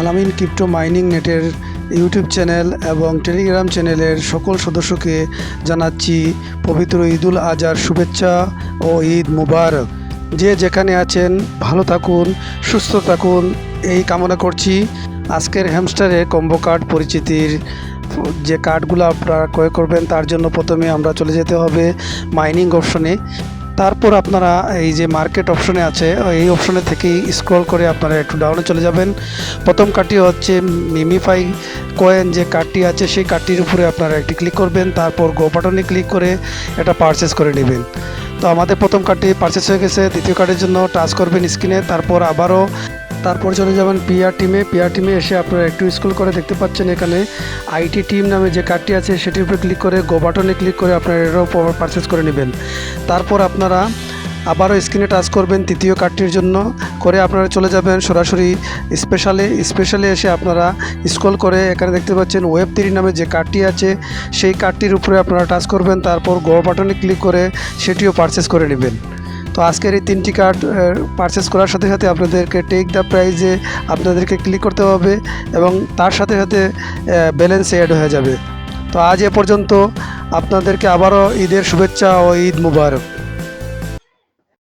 আলামিন crypto mining নেটের YouTube channel এবং টেলিগ্রাম চ্যানেলের সকল সদস্যকে জানাচ্ছি পবিত্র ঈদুল আজহার শুভেচ্ছা ও ঈদ মুবারক। যে যেখানে আছেন, ভালো থাকুন, সুস্থ থাকুন, এই কামনা করছি। আজকের হ্যামস্টারে কম্বো কার্ড পরিচিতির যে কার্ডগুলো আপনারা ক্রয় করবেন, তার জন্য প্রথমে আমরা চলে যেতে হবে মাইনিং অপশনে। তারপর আপনারা এই যে মার্কেট অপশনে আছে, এই অপশনে থেকেই স্ক্রল করে আপনারা একটু ডাউনে চলে যাবেন। প্রথম কার্ডটি হচ্ছে মিমিফাই কয়েন যে কার্ডটি আছে, সেই কার্ডটির উপরে আপনারা একটি ক্লিক করবেন, তারপর গো বাটনে ক্লিক করে এটা পারচেস করে নেবেন। তো আমাদের প্রথম কার্ডটি পারচেস হয়ে গেছে, দ্বিতীয় কার্ডের জন্য টাচ করবেন স্ক্রিনে তারপর আবারও তারপর চলে যাবেন পিআর টিমে। পিআর টিমে এসে আপনারা একটু স্কুল করে দেখতে পাচ্ছেন এখানে আইটি টিম নামে যে কার্ডটি আছে, সেটির উপরে ক্লিক করে গো বাটনে ক্লিক করে আপনারা এটাও পারচেস করে নেবেন। তারপর আপনারা আবারও স্ক্রিনে টাচ করবেন তৃতীয় কার্ডটির জন্য। করে আপনারা চলে যাবেন সরাসরি স্পেশালে স্পেশালে এসে আপনারা স্ক্রল করে এখানে দেখতে পাচ্ছেন ওয়েব থ্রি নামে যে কার্ডটি আছে, সেই কার্ডটির উপরে আপনারা টাচ করবেন। তারপর গো বাটনে ক্লিক করে সেটিও পারচেস করে নেবেন। তো আজকের এই তিনটি কার্ড পারচেস করার সাথে সাথে আপনাদেরকে টেক দ্য প্রাইজে আপনাদেরকে ক্লিক করতে হবে এবং তার সাথে সাথে ব্যালেন্স অ্যাড হয়ে যাবে। তো আজ এ পর্যন্ত আপনাদেরকে আবারও ঈদের শুভেচ্ছা ও ঈদ মুবারক।